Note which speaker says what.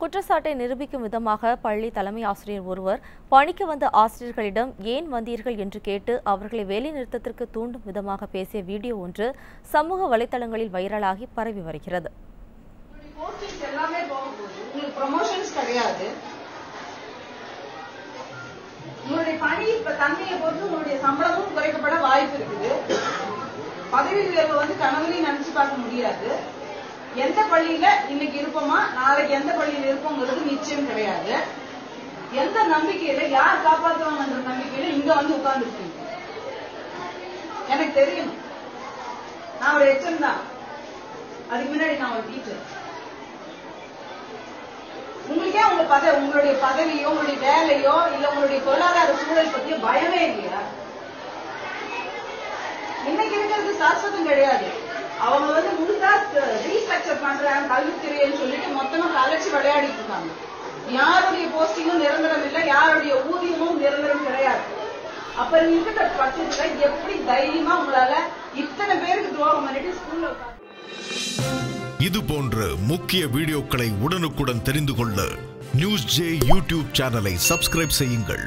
Speaker 1: குற்றச்சாட்டை நிரூபிக்கும் விதமாக பள்ளி தலைமை ஆசிரியர் ஒருவர் பணிக்கு வந்த ஆசிரியர்களிடம் ஏன் வந்தீர்கள்? என்று கேட்டு அவர்களை வேலைநிறுத்தத்திற்கு தூண்டும் விதமாக பேசிய வீடியோ ஒன்று சமூக வலைதளங்களில் வைரலாகி பரவி வருகிறது.
Speaker 2: உங்களுடைய பணி இப்ப தன்மையை பொறுத்து உங்களுடைய சம்பளமும் குறைக்கப்பட வாய்ப்பு இருக்குது. பதவி உயர்வு வந்து கனவுலையும் நினைச்சு பார்க்க முடியாது. எந்த பள்ளியில இன்னைக்கு இருப்போமா நாளைக்கு எந்த பள்ளியில இருப்போங்கிறது நிச்சயம் கிடையாது. எந்த நம்பிக்கையில யார் காப்பாற்றுவாங்கன்ற நம்பிக்கையில இங்க வந்து உட்கார்ந்துருக்கீங்க? எனக்கு தெரியும். நான் ஒரு எச்சம் தான். அதுக்கு முன்னாடி நான் ஒரு டீச்சர் உங்களுக்கே உங்க பதவி உங்களுடைய பதவியோ உங்களுடைய வேலையோ இல்ல உங்களுடைய பொருளாதார சூழல் பத்தியோ பயமே இல்லையா? இன்னைக்கு இருக்கிறது சாஸ்வதம் கிடையாது. அவங்க வந்து முழு ரீஸ்ட்ரக்சர் பண்றாங்க கல்வித்துறைன்னு சொல்லிட்டு மொத்தமா கலைச்சு விளையாடிட்டு இருக்காங்க. யாருடைய போஸ்டிங்கும் நிரந்தரம் இல்லை யாருடைய ஊதியமும் நிரந்தரம் கிடையாது. அப்ப இருக்கிற பட்சத்துல எப்படி தைரியமா உங்களால இத்தனை பேருக்கு துரோகம் பண்ணிட்டு ஸ்கூல்ல
Speaker 3: இது போன்ற முக்கிய வீடியோக்களை உடனுக்குடன் தெரிந்து கொள்ள நியூஸ் ஜே யூடியூப் சேனலை சப்ஸ்கிரைப் செய்யுங்கள்.